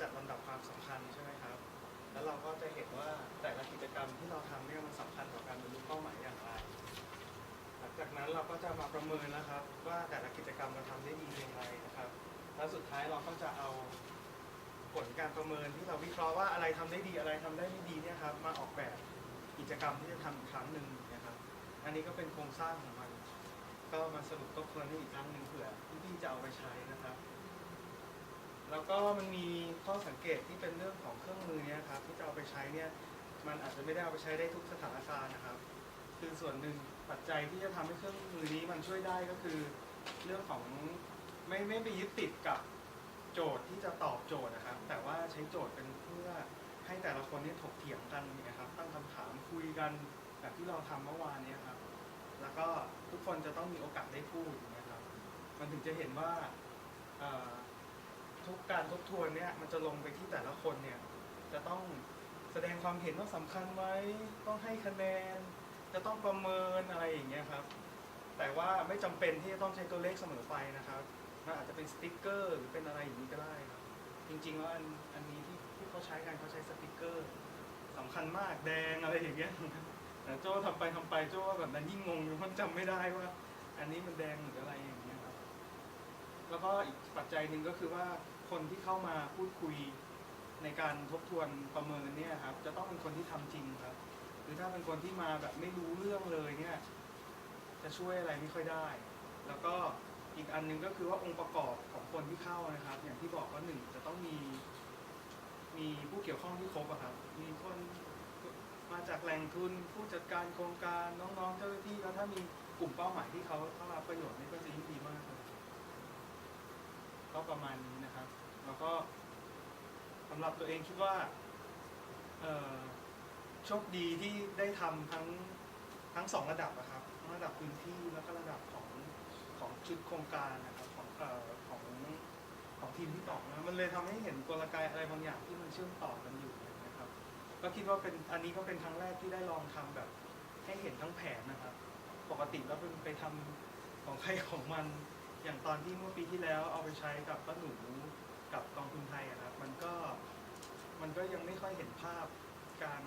จัดลำดับความสำคัญใช่ไหมครับ แล้วเราก็จะเห็นว่าแต่ละกิจกรรมที่เราทำเนี่ยมันสำคัญต่อการบรรลุเป้าหมายอย่างไร หลังจากนั้นเราก็จะมาประเมินนะครับ ว่าแต่ละกิจกรรมเราทำได้ดีอย่างไรนะครับ แล้วสุดท้ายเราก็จะเอาผลการประเมินที่เราวิเคราะห์ว่าอะไรทำได้ดีอะไรทำได้ไม่ดีเนี่ยครับมาออกแบบกิจกรรมที่จะทำอีกครั้งหนึ่งนะครับ อันนี้ก็เป็นโครงสร้างของมัน ก็มาสรุปทบทวนให้อีกครั้งหนึ่งเผื่อพี่ๆจะเอาไปใช้นะครับ แล้วก็มันมีข้อสังเกตที่เป็นเรื่องของเครื่องมือเนี่ยครับที่จะเอาไปใช้เนี่ยมันอาจจะไม่ได้เอาไปใช้ได้ทุกสถานการณ์นะครับ คือส่วนหนึ่งปัจจัยที่จะทำให้เครื่องมือนี้มันช่วยได้ก็คือ เรื่องของไม่ไม่ไปยึดติดกับโจทย์ที่จะตอบโจทย์นะครับ แต่ว่าใช้โจทย์เป็นเพื่อให้แต่ละคนนี่ถกเถียงกันนะครับ ตั้งคำถามคุยกันแบบที่เราทำเมื่อวานเนี้ครับ แล้วก็ทุกคนจะต้องมีโอกาสได้พูดนะครับ มันถึงจะเห็นว่าออ ทุกการทบทวนเนี่ยมันจะลงไปที่แต่ละคนเนี่ยจะต้องแสดงความเห็นว่าสำคัญไหมต้องให้คะแนน จะต้องประเมินอะไรอย่างเงี้ยครับ แต่ว่าไม่จำเป็นที่จะต้องใช้ตัวเลขเสมอไปนะครับมันอาจจะเป็นสติ๊กเกอร์หรือเป็นอะไรอย่างนี้ก็ได้ครับ จริงๆแล้วอันอันนี้ที่ที่เขาใช้กันเขาใช้สติ๊กเกอร์สำคัญมากแดงอะไรอย่างเงี้ยแต่โจ้ทำไปทำไปโจ้แบบนั้นยิ่งงงอยู่เพราะจำไม่ได้ว่า อันนี้มันแดงหรืออะไรอย่างเงี้ยครับ แล้วก็อีกปัจจัยหนึ่งก็คือว่าคนที่เข้ามาพูดคุยในการทบทวนประเมินเนี่ยครับจะต้องเป็นคนที่ทำจริงครับหรือถ้าเป็นคนที่มาแบบไม่รู้เรื่องเลยเนี่ยจะช่วยอะไรไม่ค่อยได้ แล้วก็อีกอันหนึงก็คือว่าองค์ประกอบของคนที่เข้านะครับ อย่างที่บอกว่าหนึ่งจะต้องมี มีผู้เกี่ยวข้องที่ครบครับ มีคนมาจากแหล่งทุนผู้จัดการโครงการน้องๆเจ้าหน้าที่แล้วถ้ามีกลุ่มเป้าหมายที่เขาเข้ารับประโยชน์นี่ก็จะยิ่งดีมากเลย ก็ประมาณนี้นะครับ แล้วก็สำหรับตัวเองคิดว่าโชคดีที่ได้ทำทั้งทั้งสองระดับนะครับระดับพื้นที่แล้วก็ระดับของของชุดโครงการนะครับของออของของทีมที่ต่อนะมันเลยทำให้เห็นกลไกอะไรบางอย่างที่มันเชื่อมต่อกันอยู่นะครับ ก็คิดว่าเป็นอันนี้ก็เป็นครั้งแรกที่ได้ลองทำแบบ ให้เห็นทั้งแผนนะครับ ปกติแล้วเป็นไปทำของใครของมัน อย่างตอนที่เมื่อปีที่แล้วเอาไปใช้กับป้าหนูกับกองทุนไทยอะครับมันก็มันก็ยังไม่ค่อยเห็นภาพการ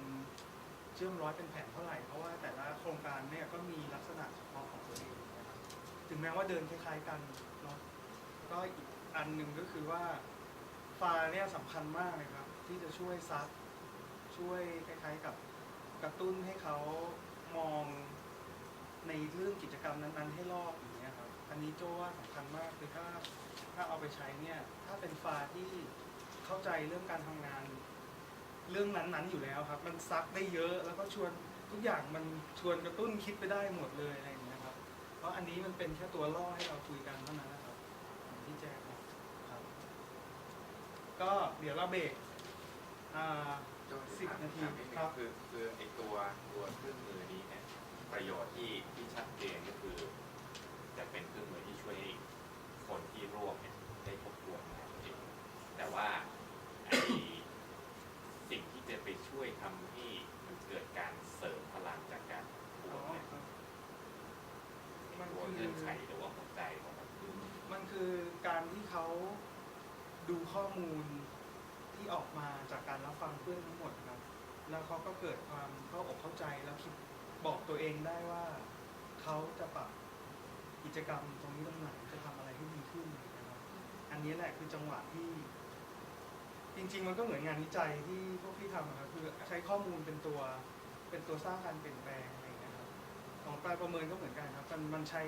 เชื่อมร้อยเป็นแผนเท่าไหร่ เพราะว่าแต่ละโครงการเนี่ยก็มีลักษณะเฉพาะของตัวเองนะครับถึงแม้ว่าเดินคล้ายๆกันเนาะก็อีกอันหนึ่งก็คือว่าฟาเนี่ยสำคัญมากเลยครับ ที่จะช่วยซักช่วยคล้ายๆกับกระตุ้นให้เขามองในเรื่องกิจกรรมนั้นๆ ให้รอบ อย่างเงี้ยครับอันนี้โจ้ว่าสำคัญมากคือถ้าถ้าเอาไปใช้เนี่ย ถ้าเป็นฟาที่เข้าใจเรื่องการทำงาน เรื่องนั้นๆอยู่แล้วครับ มันซักได้เยอะแล้วก็ชวนทุกอย่างมันชวนกระตุ้นคิดไปได้หมดเลยอะไรอย่างเงี้ยครับ เพราะอันนี้มันเป็นแค่ตัวล่อให้เราคุยกันเท่านั้นนะครับอย่างที่แจ้งครับ ก็เดี๋ยวเราเบรกอ่า สิบนาทีถมดงครับคือคือไอตัวตัวเครื่องมือนี้เนี่ยประโยชน์ที่ที่ชัดเจนก็คือ จะเป็นเครื่องมือที่ช่วยให้คนที่ร่วมเนี่ยได้ทบทวนงานตัวเองแต่ว่าไอสิ่งที่จะไปช่วยทำให้มันเกิดการเสริมพลังจากการทอ๋วอนเนี่ยครับมันตัวคือเงื่อนไขหรือว่าหัวใจของมันคือมันคือการที่เขาดูข้อมูลที่ออกมาจากการรับฟังเพื่อนทั้งหมดครับ แล้วเขาก็เกิดความเข้าอกเข้าใจแล้วคิดบอกตัวเองได้ว่าเขาจะปรับ กิจกรรมตรงนี้ตรงไหนจะทำอะไรให้ดีขึ้นนะครับอันนี้แหละคือจังหวะที่ จริง ๆ มันก็เหมือนงานวิจัยที่พวกพี่ทำอะครับคือใช้ข้อมูลเป็นตัวเป็นตัวสร้างการเปลี่ยนแปลงอะไรอย่างเงี้ยครับ ของปลายประเมินก็เหมือนกันครับมันมันใช้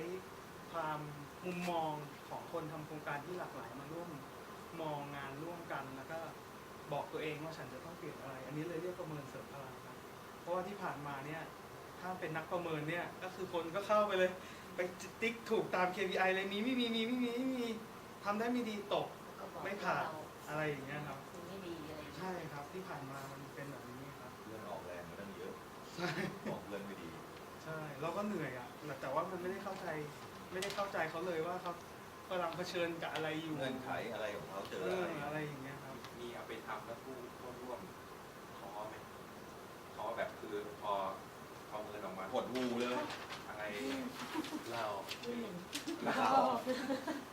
ความมุมมองของคนทำโครงการที่หลากหลายมาร่วมมองงานร่วมกันแล้วก็บอกตัวเองว่าฉันจะต้องเปลี่ยนอะไร อันนี้เลยเรียกประเมินเสริมพลังครับเพราะว่าที่ผ่านมาเนี่ยถ้าเป็นนักประเมินเนี่ยก็คือคนก็เข้าไปเลย ไปติ๊กถูกตาม KPI เลยมีไม่มีมีไม่มีไม่มีทำได้ไม่ดีตก ก็บอกไม่ผ่านเรอะไรอย่างเงี้ยครับคือไม่ดีอะไรอย่างเงี้ยใช่ครับที่ผ่านมามันเป็นแบบนี้ครับเรื่องออกแรงมันต้องเยอะใช่ออกเรื่องไม่ดี ใช่เราก็เหนื่อยอะแต่ว่ามันไม่ได้เข้าใจไม่ได้เข้าใจเขาเลยว่าเขากำลังเผชิญกับอะไรอยู่เงื่อนไขอะไรของเขาเจอเออะอไรอะไรอย่างเงี้ยครับ มีเอาไปทำแล้วผู้ผู้ร่วมท้อไหมท้อแบบคือพอเอาเงินออกมาหดหูเลยอะไร เราอืมเรา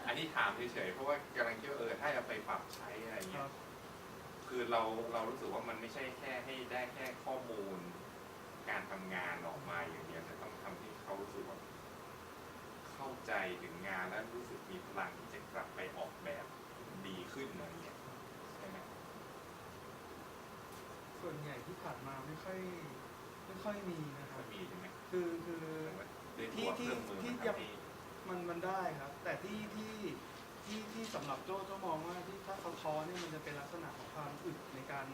อันนี้ถามเฉยๆเพราะว่ากำลังคิดว่าเออถ้าเอาไปปรับใช้อะไรคเงี้รัยบคือเราเรารู้สึกว่ามันไม่ใช่แค่ให้ได้แค่ข้อมูล การทำงานออกมาอย่างเดียวแต่ต้องทำให้เขารู้สึกว่าเข้าใจถึงงานแล้วรู้สึกมีพลังที่จะกลับไปออกแบบดีขึ้นอะไรเงี้ยใช่ไหมส่วนใหญ่ที่ผ่านมาไม่ค่อยไม่ค่อยมีนะครัมับนมีใช่ไหมคือคือด้วยตัวเครื่องมือที่มันที่ทำให้มันมันได้ครับ แต่ที่ที่ที่ที่สำหรับโจ้โจ้มองว่าที่ถ้าเขาท้อเนี่ยมันจะเป็นลักษณะของความอึดในการ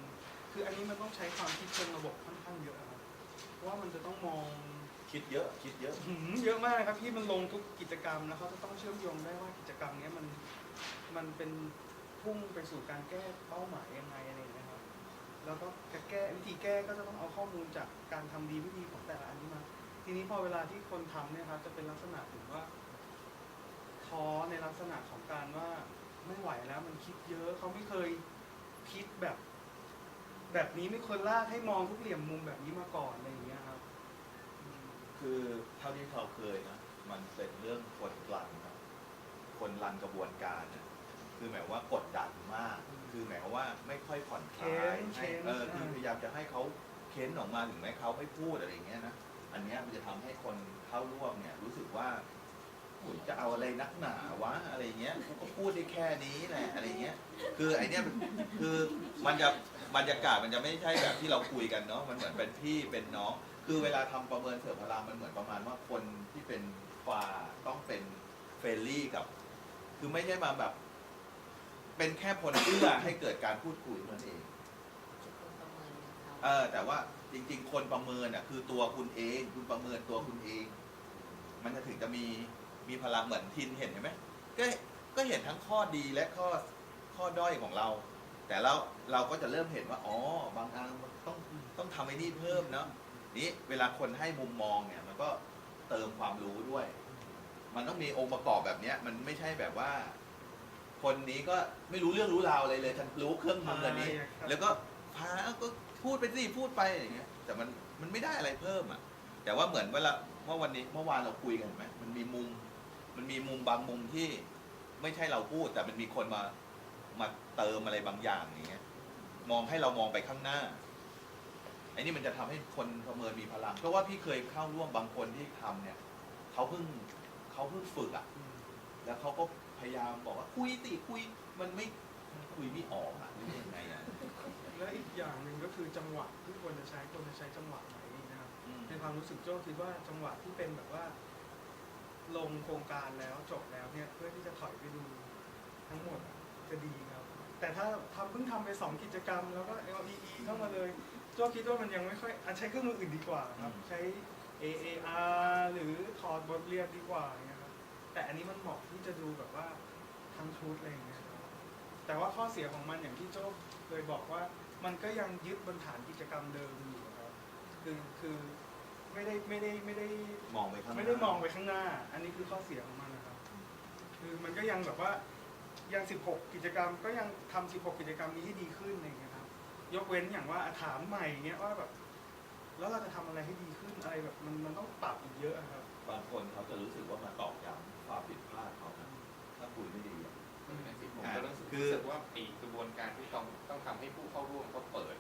คืออันนี้มันต้องใช้ความคิดเชิงระบบค่อนข้างเยอะครับเพราะว่ามันจะต้องมองคิดเยอะคิดเยอะหืมเยอะมากครับที่มันลงทุกกิจกรรมแล้วเขาจะต้องเชื่อมโยงได้ว่ากิจกรรมเนี้ยมันมันเป็นพุ่งไปสู่การแก้เป้าหมายยังไงอะไรอย่างเงี้ยครับแล้วก็การแก้วิธีแก้ก็จะต้องเอาข้อมูลจากการทำดีไม่ดีของแต่ละอันนี้มา ทีนี้พอเวลาที่คนทำเนี่ยครับจะเป็นลักษณะถึงว่าท้อในลักษณะของการว่าไม่ไหวแล้วมันคิดเยอะเขาไม่เคยคิดแบบ แบบนี้ไม่เคยลากให้มองทุกเหลี่ยมมุมแบบนี้มาก่อนอะไรอย่างเงี้ยครับอืมคือเท่าที่เขาเคยนะมันเป็นเรื่องคนรันนะคนรันกระบวนการนะคือหมายว่ากดดันมาก คือหมายความว่าไม่ค่อยผ่อนคลายเค้นให้เค้นเออคืออ่าพยายามจะให้เขาเค้นออกมาถึงแม้เขาไม่พูดอะไรอย่างเงี้ยนะ อันเนี้ยมันจะทำให้คนเข้าร่วมเนี่ยรู้สึกว่าโอ้ยจะเอาอะไรนักหนาวะอะไรเงี้ยกูก็พูดได้แค่นี้แหละอะไรเงี้ย คือไอเนี้ยมันคือมันจะบรรยากาศมันจะไม่ใช่แบบที่เราคุยกันเนาะมันเหมือนเป็นพี่เป็นน้อง คือเวลาทำประเมินเสริมพลังมันเหมือนประมาณว่าคนที่เป็นฝ่าต้องเป็นเฟรนลี่กับ คือไม่ใช่มาแบบ เป็นแค่ผลเอื้อให้เกิดการพูดคุยเท่านั้นเองคนประเมินเขา เออแต่ว่า จริง ๆ คนประเมินอะคือตัวคุณเอง คุณประเมินตัวคุณเอง มันจะถึงจะมีมีพลังเหมือนทินเห็นเห็นไหมก็ก็เห็นทั้งข้อดีและข้อข้อด้อยของเรา แต่เราเราก็จะเริ่มเห็นว่าอ๋อบางอันมันต้องต้องทำไอ้นี่เพิ่มเนาะนี่เวลาคนให้มุมมองเนี่ย มันก็เติมความรู้ด้วย มันต้องมีองค์ประกอบแบบเนี้ย มันไม่ใช่แบบว่า คนนี้ก็ไม่รู้เรื่องรู้ราวอะไรเลยฉันรู้เครื่องมืออันนี้ครับ แล้วก็ พาก็พูดไปสิพูดไปอย่างเงี้ย แต่มันมันไม่ได้อะไรเพิ่มอะ แต่ว่าเหมือนเวลาเมื่อวันนี้เมื่อวานเราคุยกันเห็นไหมมันมีมุม มันมีมุมบางมุมที่ไม่ใช่เราพูด แต่มันมีคนมามาเติมอะไรบางอย่างอย่างเงี้ย มองให้เรามองไปข้างหน้าไอ้นี่มันจะทำให้คนประเมินมีพลัง เพราะว่าพี่เคยเข้าร่วมบางคนที่ทำเนี่ยเขาเพิ่งเขาเพิ่งฝึกอะ แล้วเขาก็พยายามบอกว่าคุยสิคุยมันไม่มันคุยไม่ออกอะหรือยังไงอะ และอีกอย่างหนึ่งก็คือจังหวะที่ควรจะใช้ควรจะใช้จังหวะไหนนะครับอืมในความรู้สึกโจ้คิดว่าจังหวะที่เป็นแบบว่า ลงโครงการแล้วจบแล้วเนี่ยเพื่อที่จะถอยไปดูทั้งหมดอะจะดีครับ แต่ถ้าทำเพิ่งทำไปสองกิจกรรม แล้วก็ LEE เข้ามาเลยโจ้คิดว่ามันยังไม่ค่อยอะใช้เครื่องมืออื่นดีกว่าครับ ใช้ AAR หรือถอดบทเรียนดีกว่าอย่างเงี้ยครับแต่อันนี้มันเหมาะที่จะดูแบบว่าทั้งชุดอะไรอย่างเงี้ยครับแต่ว่าข้อเสียของมันอย่างที่โจ้เคยบอกว่า มันก็ยังยึดบนฐานกิจกรรมเดิมอยู่ครับ คือคือไม่ได้ไม่ได้ไม่ได้มองไปข้างหน้าไม่ได้มองไปข้างหน้า อันนี้คือข้อเสียของมันนะครับ คือมันก็ยังแบบว่ายัง 16 กิจกรรม ก็ยังทำ16 กิจกรรมนี้ให้ดีขึ้นอะไรอย่างเงี้ยครับ ยกเว้นอย่างว่าอะถามใหม่เงี้ยว่าแบบ แล้วเราจะทำอะไรให้ดีขึ้นอะไรแบบมันมันต้องปรับอีกเยอะอะครับ บางคนเขาจะรู้สึกว่ามาตอกย้ำความผิดพลาดเขานะถ้าคุยไม่ดีอะ ผมก็รู้สึกคือ รู้สึกว่าไอ้กระบวนการที่ต้อง ต้องทำให้ผู้เข้าร่วมเขาเปิด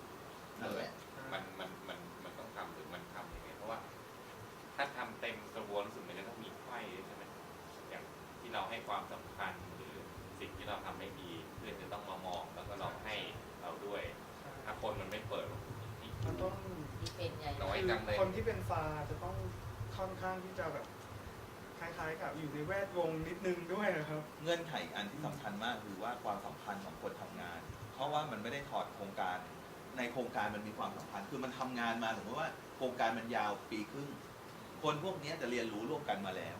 นั่นแหละ มันมันมันมันต้องทำหรือมันทำยังไงเพราะว่า ถ้าทำเต็มกระบวนรู้สึกมันจะต้องมีไขว้ด้วยใช่ไหมอย่างที่เราให้ความสำคัญหรือสิ่งที่เราทำไม่ดีเพื่อนจะต้องมามองแล้วก็เราให้เราด้วย ถ้าคนมันไม่เปิดที่มันต้องที่เป็นใหญ่น้อยคือจังเลยคนที่เป็นฟาจะต้องค่อนข้างที่จะแบบคล้ายๆกับอยู่ในแวดวงนิดนึงด้วยนะครับ เงื่อนไขอีกอันที่สำคัญมากคือว่าความสัมพันธ์ของคนทำงาน เพราะว่ามันไม่ได้ถอดโครงการ ในโครงการมันมีความสัมพันธ์คือมันทำงานมาสมมติว่าโครงการมันยาวปีครึ่ง คนพวกนี้จะเรียนรู้ร่วมกันมาแล้ว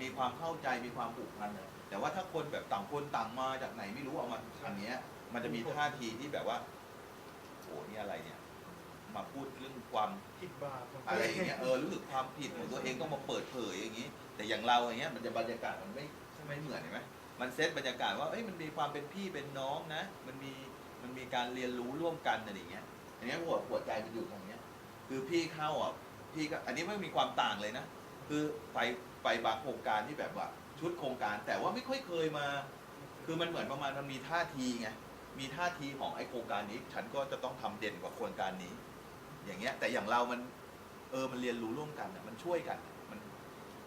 มีความเข้าใจมีความผูกพันเลยแต่ว่าถ้าคนแบบต่างคนต่างมาจากไหนไม่รู้เอามาอันเนี้ย มันจะมีท่าทีที่แบบว่าโอ้นี่อะไรเนี่ย มาพูดเรื่องความผิดบาปของอะไรอย่างเงี้ยเออรู้สึกความผิดของตัวเองต้องมาเปิดเผยอย่างงี้ แต่อย่างเราอย่างเงี้ยมันจะบรรยากาศมันไม่ไม่เหมือนเห็นไหมมันเซตบรรยากาศว่าเอ้ยมันมีความเป็นพี่เป็นน้องนะ มันมีมันมี การเรียนรู้ร่วมกันอะไรอย่างเงี้ยอันนี้หัวหัวใจมันอยู่ตรงเนี้ย คือพี่เข้าอะพี่ก็อันนี้ไม่มีความต่างเลยนะ คือไปไปบางโครงการที่แบบว่า ชุดโครงการแต่ว่าไม่ค่อยเคยมา คือมันเหมือนประมาณมันมีท่าทีไงมีท่าทีของไอโครงการนี้ ฉันก็จะต้องทำเด่นกว่าโครงการนี้ อย่างเงี้ย แต่อย่างเรามัน เออมันเรียนรู้ร่วมกันอะมันช่วยกันมัน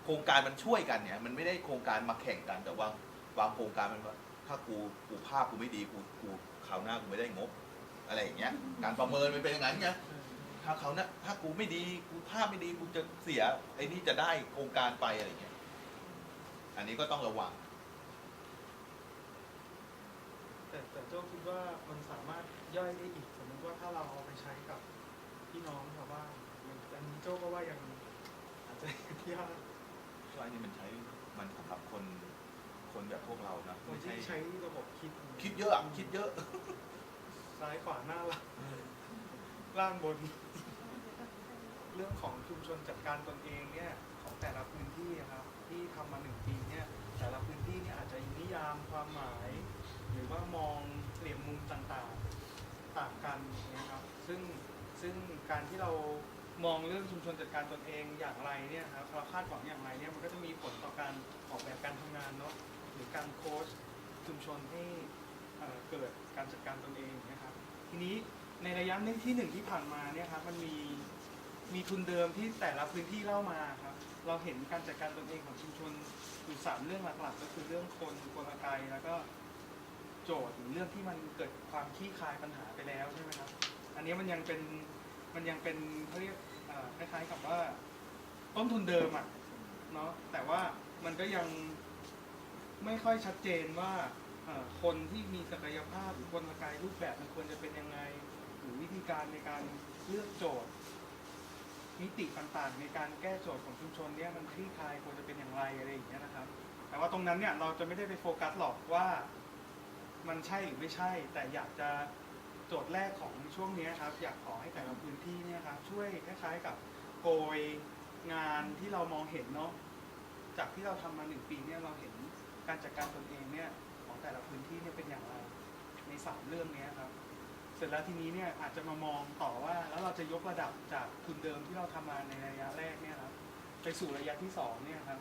โครงการมันช่วยกันเนี่ย มันไม่ได้โครงการมาแข่งกันแต่ว่าบางโครงการมันว่าถ้ากูกูภาพกูไม่ดีกูกู ราวหน้ากูไม่ได้งบ อะไรอย่างเงี้ย การประเมินมันเป็นอย่างนั้นไงถ้าเขานะถ้ากูไม่ดีกูภาพไม่ดีกูจะเสียไอ้นี่จะได้โครงการไปอะไรเงี้ย อันนี้ก็ต้องระวัง แต่แต่โจ้คิดว่ามันสามารถย่อยได้อีกสมมติว่าถ้าเราเอาไปใช้กับพี่น้องชาวบ้านมันอันนี้โจ้ก็ว่ายังอาจจะยากก็อันนี้มันใช้มันสำหรับคน คนแบบพวกเรานะคนไม่ใช่ที่ใช้ระบบคิดคิดเยอะอะคิดเยอะ ซ้ายขวาหน้าหลังล่างบน เรื่องของชุมชนจัดการตนเองเนี่ยของแต่ละพื้นที่อะครับ ที่ทำมาหนึ่งปีเนี่ยแต่ละพื้นที่เนี่ยอาจจะนิยามความหมาย หรือว่ามองเหลี่ยมมุมต่างๆต่างกันนะครับซึ่งซึ่งการที่เรามองเรื่องชุมชนจัดการตนเองอย่างไรเนี่ยครับเราคาดหวังอย่างไรเนี่ยมันก็จะมีผลต่อการออกแบบการทำงานเนาะ หรือการโค้ชชุมชนให้เกิดการจัดการตนเองนะครับทีนี้ในระยะที่หนึ่งที่ผ่านมาเนี่ยครับมันมีมีทุนเดิมที่แต่ละพื้นที่เล่ามาครับเราเห็นการจัดการตนเองของชุมชนอยู่สามเรื่องหลักๆก็คือเรื่องคนกลไกแล้วก็โจทย์หรือเรื่องที่มันเกิดความคลี่คลายปัญหาไปแล้วใช่ไหมครับ อันนี้มันยังเป็นมันยังเป็นเขาเรียกคล้ายๆกับว่า ต้นทุนเดิมอะเนาะแต่ว่ามันก็ยัง ไม่ค่อยชัดเจนว่าเอ่อคนที่มีศักยภาพหรือกลไกรูปแบบมันควรจะเป็นยังไง หรือวิธีการในการเลือกโจทย์ มิติต่างๆ ในการแก้โจทย์ของชุมชนเนี่ยมันคลี่คลายควรจะเป็นอย่างไรอะไรอย่างเงี้ยนะครับ แต่ว่าตรงนั้นเนี่ยเราจะไม่ได้ไปโฟกัสหรอกว่ามันใช่หรือไม่ใช่ แต่อยากจะโจทย์แรกของช่วงเนี้ยครับอยากขอให้แต่ละพื้นที่เนี่ยครับช่วยคล้ายๆกับโกยงานที่เรามองเห็นเนาะจากที่เราทำมาหนึ่งปีเนี่ยเราเห็น การจัดการตนเองเนี่ยของแต่ละพื้นที่เนี่ยเป็นอย่างไรในสามเรื่องนี้ครับ เสร็จแล้วทีนี้เนี่ยอาจจะมามองต่อว่าแล้วเราจะยกระดับจากทุนเดิมที่เราทำมาในระยะแรกเนี่ยครับไปสู่ระยะที่สองเนี่ยครับ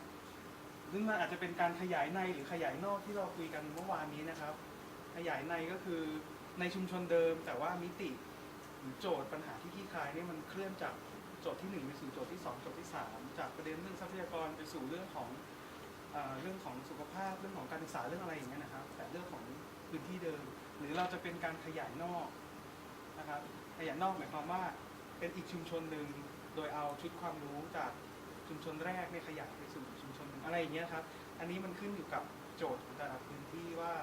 ซึ่งมันอาจจะเป็นการขยายในหรือขยายนอกที่เราคุยกันเมื่อวานนี้นะครับ ขยายในก็คือในชุมชนเดิม แต่ว่ามิติหรือโจทย์ปัญหาที่คลี่คลายเนี่ยมันเคลื่อนจากโจทย์ที่หนึ่งไปสู่โจทย์ที่สองโจทย์ที่สามจากประเด็นเรื่องทรัพยากรไปสู่เรื่องของ เอ่อเรื่องของสุขภาพเรื่องของการศึกษาเรื่องอะไรอย่างเงี้ยนะครับ แต่เรื่องของพื้นที่เดิม หรือเราจะเป็นการขยายนอกนะครับ ขยายนอกหมายความว่าเป็นอีกชุมชนหนึ่งโดยเอาชุดความรู้จากชุมชนแรกเนี่ยขยายไปสู่ชุมชนหนึ่งอะไรอย่างเงี้ยครับ อันนี้มันขึ้นอยู่กับโจทย์ของแต่ละพื้นที่ว่า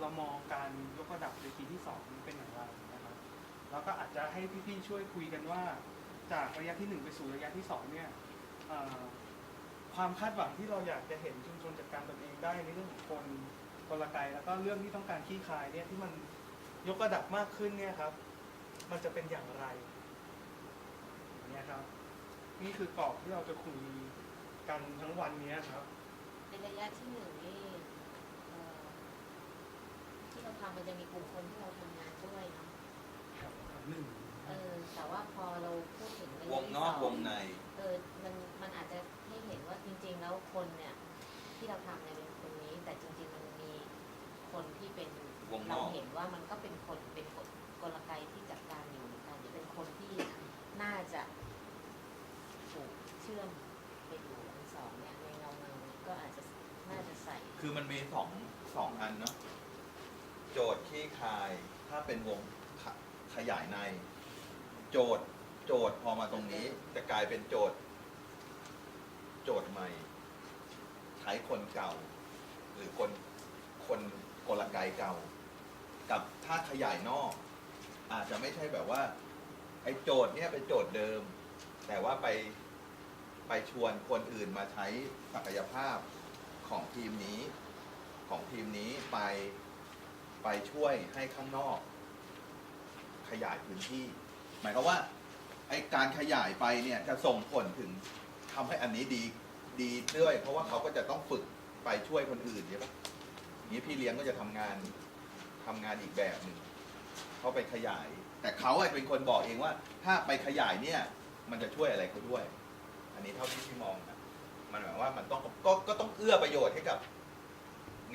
เรามองการยกระดับในปีที่สองนี้เป็นอย่างไรนะครับ แล้วก็อาจจะให้พี่ๆช่วยคุยกันว่า จากระยะที่หนึ่งไปสู่ระยะที่สองเนี่ยเอ่อ ความคาดหวังที่เราอยากจะเห็นชุมชนจัดการตนเองได้ในเรื่องของคนกลไกแล้วก็เรื่องที่ต้องการขี้คายเนี่ยที่มันยกระดับมากขึ้นเนี่ยครับ มันจะเป็นอย่างไรอย่างเนี่ยครับ นี่คือกรอบที่เราจะคุยกันทั้งวันเนี้ยครับ ในระยะที่หนึ่งนี่เอ่อที่เราทำมันจะมีกลุ่มคนที่เราทำงานด้วยเนาะหนึ่งเออแต่ว่าพอเราพูดถึงระวยะงที่นอกสวงใน เออมันมันอาจจะ ให้เห็นว่าจริง ๆ แล้วคนเนี่ย ที่เราทำเนี่ยเป็นคนนี้ แต่จริง ๆ มันมีคนที่เป็นวงนเราอก เห็นว่ามันก็เป็นคนเป็นกลกลไกที่จัดการอยู่เหมือนกันเป็นคนที่น่าจะถูกเชื่อมไปอยู่ทั้งสองเนี่ยในเงาเงาๆก็อาจจะน่าจะใส่คือมันมีสองสองอันเนาะโจทย์ขี้คายถ้าเป็นวงขขยายใน โจทย์โจทย์พอมาตรงนี้ จะกลายเป็นโจทย์ โจทย์ใหม่ ใช้คนเก่า หรือคนคนกลไกเก่า กับถ้าขยายนอก อาจจะไม่ใช่แบบว่า ไอ้โจทย์เนี่ยเป็นโจทย์เดิม แต่ว่าไปไปชวนคนอื่นมาใช้ศักยภาพของทีมนี้ ของทีมนี้ไปไปช่วยให้ข้างนอก ขยายพื้นที่ หมายความว่าไอ้การขยายไปเนี่ยจะส่งผลถึง ทำให้อันนี้ดีดีด้วย เพราะว่าเขาก็จะต้องฝึกไปช่วยคนอื่นใช่ปะอย่างนี้พี่เลี้ยงก็จะทำงานทำงานอีกแบบหนึ่งเขาไปขยาย แต่เขาอะเป็นคนบอกเองว่า ถ้าไปขยายเนี่ย มันจะช่วยอะไรเขาด้วย อันนี้เท่าที่พี่มองนะมันหมายว่ามันต้องก็ก็ต้องเอื้อประโยชน์ให้กับ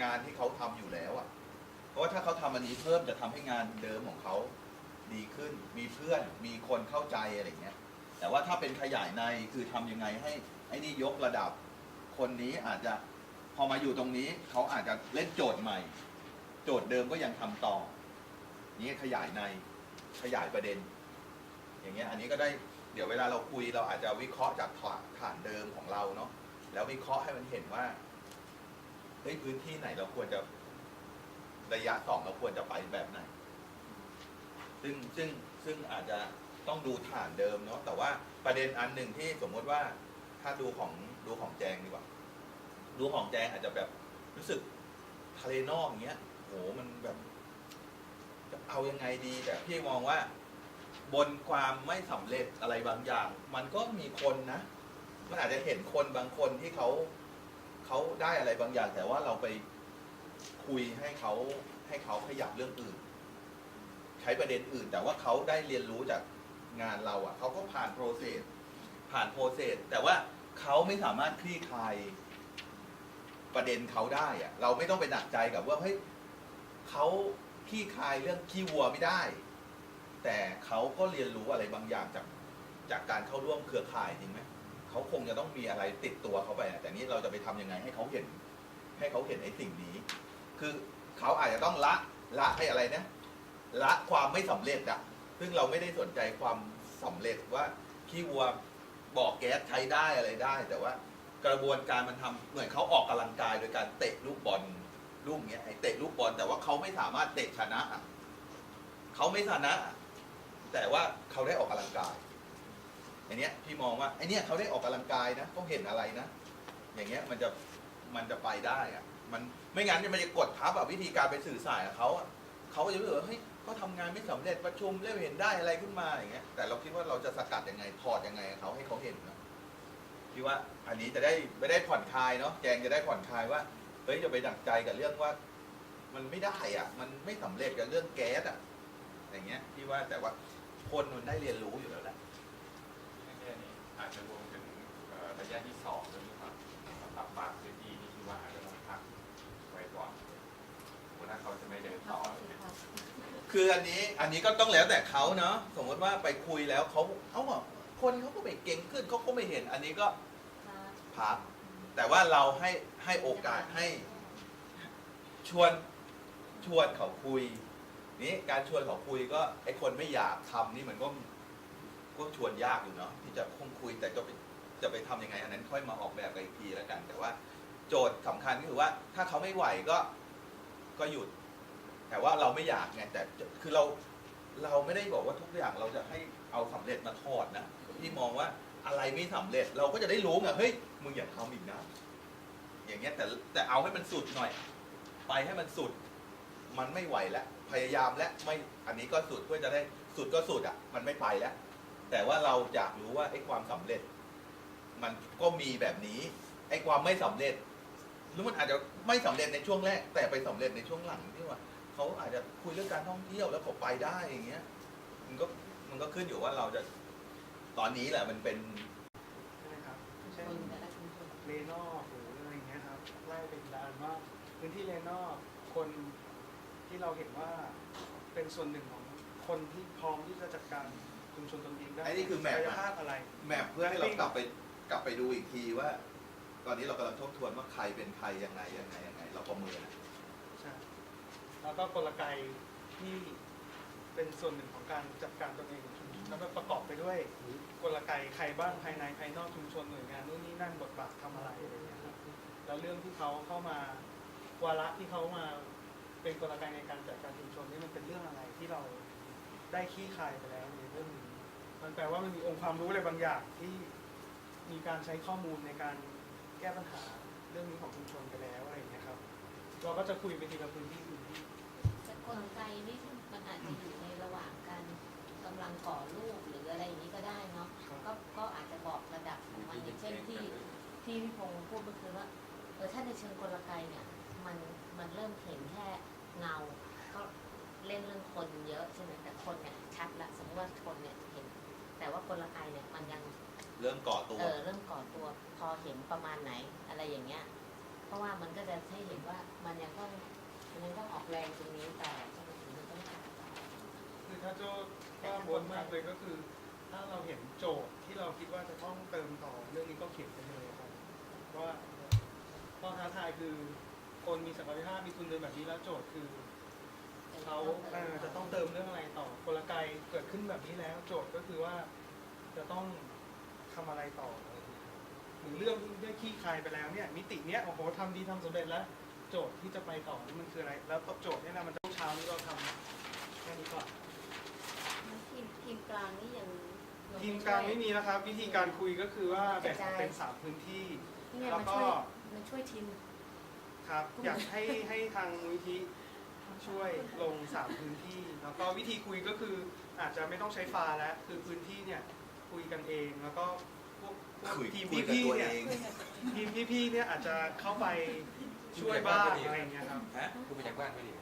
งานที่เขาทำอยู่แล้วอะเพราะว่าถ้าเขาทำอันนี้เพิ่มจะทำให้งานเดิมของเขาดีขึ้น มีเพื่อนมีคนเข้าใจอะไรอย่างเงี้ย แต่ว่าถ้าเป็นขยายในคือทำยังไงให้ไอ้นี่ยกระดับ คนนี้อาจจะพอมาอยู่ตรงนี้เขาอาจจะเล่นโจทย์ใหม่ โจทย์เดิมก็ยังทำต่อ นี้ขยายในขยายประเด็น อย่างเงี้ยอันนี้ก็ได้เดี๋ยวเวลาเราคุยเราอาจจะวิเคราะห์จากฐานฐานเดิมของเราเนาะแล้ววิเคราะห์ให้มันเห็นว่าเฮ้ยพื้นที่ไหนเราควรจะระยะสองเราควรจะไปแบบไหน ซึ่งซึ่งซึ่งอาจจะ ต้องดูฐานเดิมเนาะแต่ว่าประเด็นอันหนึ่งที่สมมติว่าถ้าดูของดูของแจงดีกว่า ดูของแจงอาจจะแบบรู้สึกทะเลนอกอย่างเงี้ยโหมันแบบจะเอายังไงดีแต่พี่มองว่า บนความไม่สำเร็จอะไรบางอย่าง มันก็มีคนนะมันอาจจะเห็นคนบางคนที่เขาเขาได้อะไรบางอย่าง แต่ว่าเราไปคุยให้เขาให้เขาขยับเรื่องอื่น ใช้ประเด็นอื่น แต่ว่าเขาได้เรียนรู้จาก งานเราอะเขาก็ผ่านโปรเซสผ่านโปรเซสแต่ว่าเขาไม่สามารถคลี่คลายประเด็นเขาได้อะ เราไม่ต้องไปหนักใจกับว่าเฮ้ยเขาคลี่คลายเรื่องขี้วัวไม่ได้ แต่เขาก็เรียนรู้อะไรบางอย่างจากจากการเข้าร่วมเครือข่ายจริงไหมเขาคงจะต้องมีอะไรติดตัวเขาไปอะแต่นี้เราจะไปทำยังไงให้เขาเห็น ให้เขาเห็นไอ้สิ่งนี้ คือเขาอาจจะต้องละละให้อะไรนะละความไม่สำเร็จอะ ซึ่งเราไม่ได้สนใจความสำเร็จว่าขี้วัวบอกแก๊สใช้ได้อะไรได้ แต่ว่ากระบวนการมันทำเหมือนเขาออกกำลังกายโดยการเตะลูกบอลลูกเนี้ยไอ้เตะลูกบอลแต่ว่าเขาไม่สามารถเตะชนะเขาไม่ชนะ แต่ว่าเขาได้ออกกำลังกายไอเนี้ยพี่มองว่าไอเนี้ยเขาได้ออกกำลังกายนะเขาเห็นอะไรนะอย่างเงี้ยมันจะมันจะไปได้อะมันไม่งั้นมันจะกดทับอะวิธีการไปสื่อสารกับเขาอะเขาจะรู้สึกว่าเฮ้ย เขาทำงานไม่สำเร็จประชุมเริ่มเห็นได้อะไรขึ้นมาอย่างเงี้ยแต่เราคิดว่าเราจะสกัดยังไงถอดยังไงกับเขาให้เขาเห็นนะพี่ว่าอันนี้จะได้ไม่ได้ผ่อนคลายเนาะแจงจะได้ผ่อนคลายว่าเฮ้ยจะไปดักใจกับเรื่องว่า มันไม่ได้อะ มันไม่สำเร็จกับเรื่องแก๊สอะ อย่างเงี้ยพี่ว่าแต่ว่าคนมันได้เรียนรู้อยู่แล้วแหละ ไม่แค่นี้อาจจะรวมถึงเอ่อระยะที่สองด้วยหรือเปล่าสำหรับบางพื้นที่ที่คิดว่าอาจจะต้องพักไว้ก่อนเพราะถ้าเขาจะไม่เดินต่อเนี่ย คืออันนี้อันนี้ก็ต้องแล้วแต่เขาเนาะสมมติว่าไปคุยแล้วเขาเขาบอกคนเขาก็ไม่เก่งขึ้นเขาก็ไม่เห็น อันนี้ก็พักแต่ว่าเราให้ให้โอกาสให้ชวนชวนเขาคุยนี่การชวนเขาคุยก็ไอคนไม่อยากทำนี่มันก็ก็ชวนยากอยู่เนาะที่จะคงคุยแต่จะไปจะไปทำยังไง อันนั้นค่อยมาออกแบบกันอีกทีแล้วกัน แต่ว่า โจทย์สำคัญก็คือว่า ถ้าเขาไม่ไหวก็ก็หยุด แต่ว่าเราไม่อยากไงแต่คือเราเราไม่ได้บอกว่าทุกอย่างเราจะให้เอาสำเร็จมาทอดนะพี่มองว่าอะไรไม่สำเร็จเราก็จะได้รู้ไงเฮ้ยมึงอย่าทำอีกนะอย่างเงี้ยแต่แต่เอาให้มันสุดหน่อย ไปให้มันสุด มันไม่ไหวแล้วพยายามแล้วไม่อันนี้ก็สุดเพื่อจะได้สุดก็สุดอะ มันไม่ไปแล้ว แต่ว่าเราอยากรู้ว่าไอ้ความสำเร็จ มันก็มีแบบนี้ ไอ้ความไม่สำเร็จหรือมันอาจจะไม่สำเร็จในช่วงแรก แต่ไปสำเร็จในช่วงหลังที่ว่า เขาอาจจะคุยเรื่องการท่องเที่ยวแล้วเขาไปได้อย่างเงี้ย มันก็มันก็ขึ้นอยู่ว่าเราจะตอนนี้แหละมันเป็นใช่ไหมครับเช่นคนแต่ละชุมชนเลนอกหรืออะไรเงี้ยครับไล่เป็นดานว่าพื้นที่เลนอกคนที่เราเห็นว่าเป็นส่วนหนึ่งของคนที่พร้อมที่จะจัดการชุมชนตนเองได้ไอ้นี่คือแมปกายอะภาพอะไร แมปเพื่อให้เรากลับไปกลับไปดูอีกทีว่า ตอนนี้เรากำลังทบทวนว่าใครเป็นใครยังไงยังไงยังไง เราประเมินอะใช่ แล้วก็กลไกที่เป็นส่วนหนึ่งของการจัดการตนเองของชุมชนแล้วก็ประกอบไปด้วยกลไกใครบ้างภายในภายนอกชุมชนหน่วยงานนู่นนี่นั่นบทบาททำอะไรอะไรเงี้ยครับแล้วเรื่องที่เขาเข้ามาวาระที่เขามาเป็นกลไกในการจัดการชุมชนนี่มันเป็นเรื่องอะไรที่เราได้ขี้คายไปแล้วในเรื่องนี้มันแปลว่ามันมีองค์ความรู้อะไรบางอย่างที่มีการใช้ข้อมูลในการแก้ปัญหาเรื่องนี้ของชุมชนไปแล้วอะไรอย่างเงี้ยครับ เราก็จะคุยไปทีละพื้นที่พื้นที่แต่ กลไกนี่มันอาจจะอยู่ในระหว่างการกำลังก่อรูปหรืออะไรอย่างนี้ก็ได้เนาะครับก็ก็อาจจะบอกระดับของมันอย่างเช่นที่ที่พี่พงศ์พูดเมื่อคืนว่าเออถ้าในเชิงกลไกเนี่ย มันมันเริ่มเห็นแค่เงา ก็เล่นเรื่องคนเยอะใช่ไหมแต่คนเนี่ยชัดละสมมติว่าคนเนี่ยเห็น แต่ว่ากลไกเนี่ยมันยัง เริ่มก่อตัว เออเริ่มก่อตัวพอเห็นประมาณไหนอะไรอย่างเงี้ย เพราะว่ามันก็จะให้เห็นว่ามันยังต้อง มันต้องออกแรงตรงนี้แต่ทำไมถึงมันต้องการคือถ้าโจ้ก็วนมากเลยก็คือ ถ้าเราเห็นโจทย์ที่เราคิดว่าจะต้องเติมต่อเรื่องนี้ก็เขียนไปเลยครับว่าข้อท้าทายคือคนมีศักยภาพมีทุนเดินแบบนี้แล้วโจทย์คือเขาเอ่อจะต้องเติมเรื่องอะไรต่อกลไกเกิดขึ้นแบบนี้แล้ว โจทย์ก็คือว่าจะต้องทำอะไรต่ออะไรอย่างเงี้ยครับหรือเรื่องที่ได้ขี้คายไปแล้วเนี่ยมิติเนี้ยโอ้โหทำดีทำสำเร็จแล้ว โจทย์ที่จะไปต่อนี่มันคืออะไร แล้วโจทย์เนี่ยนะมันจะเช้านี้เราทำแค่นี้ก่อนทีมทีมกลางนี่ยังทีมกลางไม่มีแล้วครับ วิธีการคุยก็คือว่าแบ่งเป็นสามพื้นที่ เนี่ยแล้วมันก็ช่วยมันช่วยทีม ครับ อยากให้ให้ทางมูลที่ช่วยลงสามพื้นที่ แล้วก็วิธีคุยก็คืออาจจะไม่ต้องใช้ฟาแล้ว คือพื้นที่เนี่ยคุยกันเองแล้วก็พวกพวกคุยทีมคุยกับพี่ตัวๆเนี่ยเองทีมพี่ๆเนี่ยอาจจะเข้าไป ช่วยบ้างอะไรอย่างเงี้ยครับ ฮะคุณไปจากบ้านไม่ดี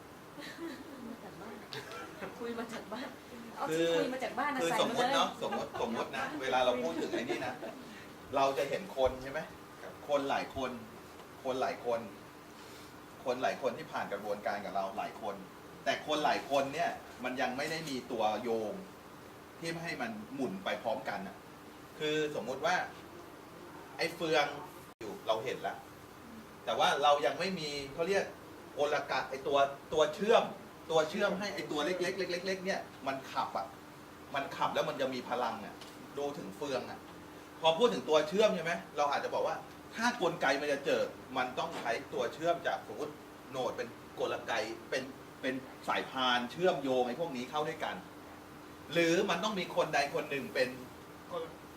มาจากบ้านคุยมาจากบ้าน เอาคืที่อคุยมาจากบ้านนะคือใส่สมมามติเลย เนาะสมมติสมมตินะ เวลาเราพูดถึงไอ้นี่นะ เราจะเห็นคนใช่ไหมคนหลายคน คนหลายคน คนหลายคนที่ผ่านกระบวนการกับเราหลายคน แต่คนหลายคนเนี่ย มันยังไม่ได้มีตัวโยง ที่ให้มันหมุนไปพร้อมกันอะ คือสมมุติว่า ไอ้เฟืองอยู่เราเห็นแล้ว แต่ว่าเรายังไม่มีเขาเรียกโอลกะไอ้ตัวตัวเชื่อม ตัวเชื่อมให้ไอ้ตัวเล็กๆเล็กๆเนี่ยมันขับอะมันขับแล้วมันจะมีพลังอะดูถึงเฟืองอะพอพูดถึงตัวเชื่อมใช่ไหมเราอาจจะบอกว่า ถ้ากลไกมันจะเจอมันต้องใช้ตัวเชื่อมจากสมมติโหนดเป็นกลไกเป็นเป็นสายพานเชื่อมโยงไอ้พวกนี้เข้าด้วยกัน หรือมันต้องมีคนใดคนหนึ่งเป็น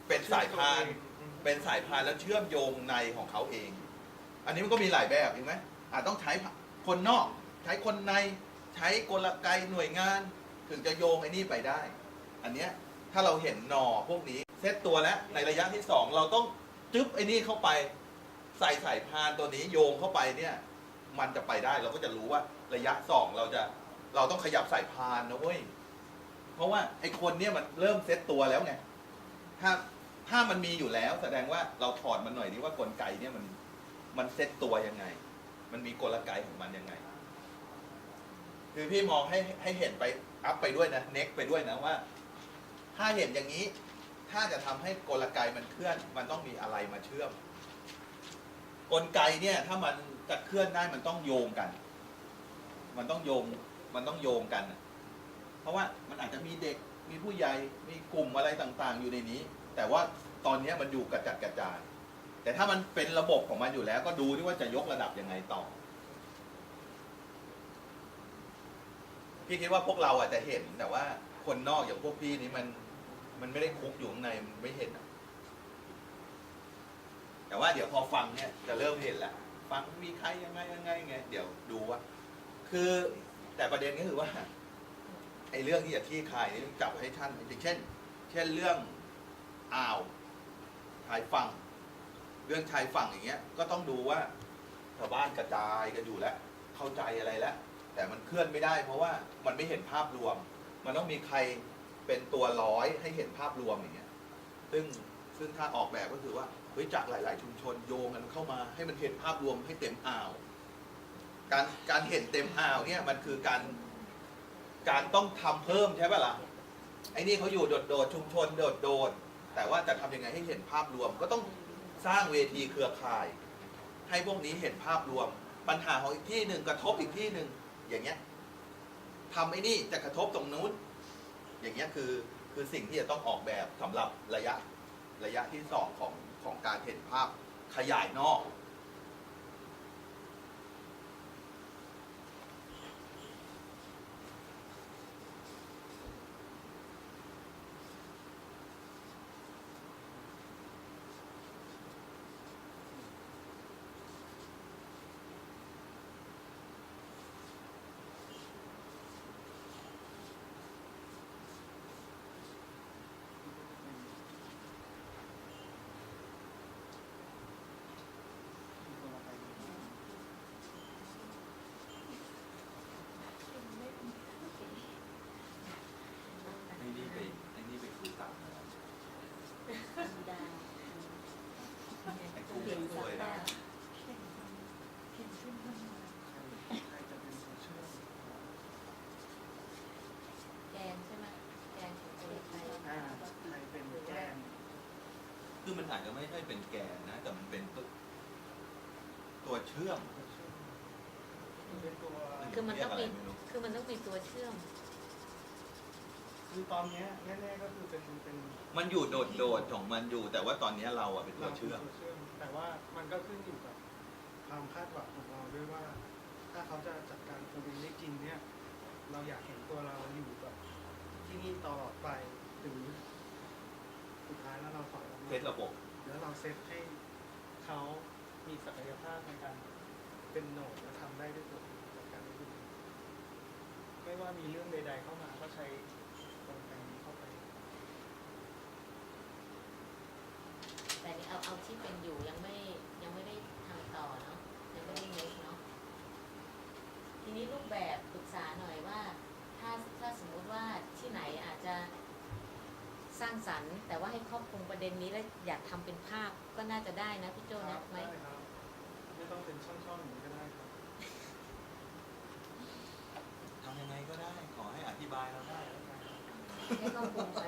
เป็นสายพานเป็นสายพานแล้วเชื่อมโยงในของเขาเอง อันนี้มันก็มีหลายแบบเห็นไหมอาจต้องใช้คนนอก ใช้คนในใช้กลไกหน่วยงาน ถึงจะโยงไอ้นี่ไปได้ อันเนี้ยถ้าเราเห็นหนอพวกนี้เซตตัวแล้วในระยะที่สองเราต้องจึ๊บไอ้นี่เข้าไป ใส่สายพานตัวนี้โยงเข้าไปเนี่ย มันจะไปได้เราก็จะรู้ว่าระยะสองเราจะเราต้องขยับสายพานนะเว้ยเพราะว่าไอ้คนเนี่ยมันเริ่มเซตตัวแล้วไงถ้าถ้ามันมีอยู่แล้วแสดงว่าเราถอดมันหน่อยดิว่ากลไกเนี่ยมัน มันเซตตัวยังไง มันมีกลไกของมันยังไง คือพี่มองให้ให้เห็นไปอัพไปด้วยนะเน็กไปด้วยนะว่า ถ้าเห็นอย่างนี้ ถ้าจะทำให้กลไกมันเคลื่อน มันต้องมีอะไรมาเชื่อม กลไกเนี่ย ถ้ามันจะเคลื่อนได้มันต้องโยงกัน มันต้องโยง มันต้องโยงกัน เพราะว่ามันอาจจะมีเด็ก มีผู้ใหญ่ มีกลุ่มอะไรต่างๆ อยู่ในนี้ แต่ว่าตอนนี้มันอยู่กระจัดกระจาย แต่ถ้ามันเป็นระบบของมันอยู่แล้วก็ดูที่ว่าจะยกระดับยังไงต่อ พี่คิดว่าพวกเราอาจจะเห็นแต่ว่าคนนอกอย่างพวกพี่นี้มันมันไม่ได้คุกอยู่ข้างในมันไม่เห็นอะแต่ว่าเดี๋ยวพอฟังเนี่ยจะเริ่มเห็นแล้วฟังมีใครยังไงยังไงไงเดี๋ยวดูว่า คือแต่ประเด็นก็คือว่าไอ้เรื่องที่จะที่คายนี่ต้องจับให้ท่านอย่างเช่น เช่นเรื่องอ่าวชายฝั่ง เรื่องชายฝั่งอย่างเงี้ยก็ต้องดูว่าชาวบ้านกระจายกันอยู่แล้ว เข้าใจอะไรแล้ว แต่มันเคลื่อนไม่ได้ เพราะว่ามันไม่เห็นภาพรวม มันต้องมีใครเป็นตัวร้อยให้เห็นภาพรวมอย่างเงี้ยซึ่งซึ่งถ้าออกแบบก็คือว่าเฮ้ยจากหลาย ๆ ชุมชนโยงกันเข้ามาให้มันเห็นภาพรวมให้เต็มอ่าว การการเห็นเต็มอ่าวเนี่ยมันคือการการต้องทำเพิ่มใช่ป่ะล่ะไอ้นี่เขาอยู่โดดๆชุมชนโดดๆแต่ว่าจะทำยังไงให้เห็นภาพรวมก็ต้อง สร้างเวทีเครือข่าย ให้พวกนี้เห็นภาพรวม ปัญหาของอีกที่หนึ่งกระทบอีกที่หนึ่งอย่างเงี้ยทำไอ้นี่จะกระทบตรงนู้น อย่างเงี้ยคือคือสิ่งที่จะต้องออกแบบสำหรับระยะระยะที่สองของของการเห็นภาพขยายนอก นอาจจะไม่ใช่เป็นแกนนะ แต่มันเป็นตัวตัวเชื่อมมันเป็นตัวคือมันต้องมีเรียกะไรไรู้คือมันต้องมีตัวเชื่อม คือตอนเนี้ยแน่ๆก็คือเป็นเป็นมันอยู่โดดๆของมันอยู่ แต่ว่าตอนนี้เราอะเป็นตัวเชื่อมราป็นตัวเชื่อม แต่ว่ามันก็ขึ้นอยู่กับความคาดหวังของเราด้วยว่า ถ้าเขาจะจัดการโควิดได้จริงเนี่ย เราอยากเห็นตัวเราอยู่กับที่นี่ตลอดไปหรือสุดท้ายแล้ว เซตระบบ แล้วเราเซตให้เขามีศักยภาพในการเป็นโหนดและทำได้ด้วยตัวเองจัดการได้ด้วยตัวเองไม่ว่ามีเรื่องใด ๆ เข้ามาก็ใช้กลไกนี้เข้าไป แต่นี่เอาเอาที่เป็นอยู่ยังไม่ยังไม่ได้ทำต่อเนาะยังไม่ได้เล็กเนาะทีนี้รูปแบบปรึกษาหน่อยว่า ถ้าถ้าสมมุติว่าที่ไหนอาจจะ สร้างสรรค์ แต่ว่าให้ครอบคลุมประเด็นนี้แล้วอยากทำเป็นภาพก็น่าจะได้นะพี่โจคนะรับไหมได้ครับไม่ต้องเป็นช่องๆอย่างนี้ก็ได้ครับทำยังไงก็ได้ขอให้อธิบายเราได้แล้วกัน ให้ครอบคลุมอะไร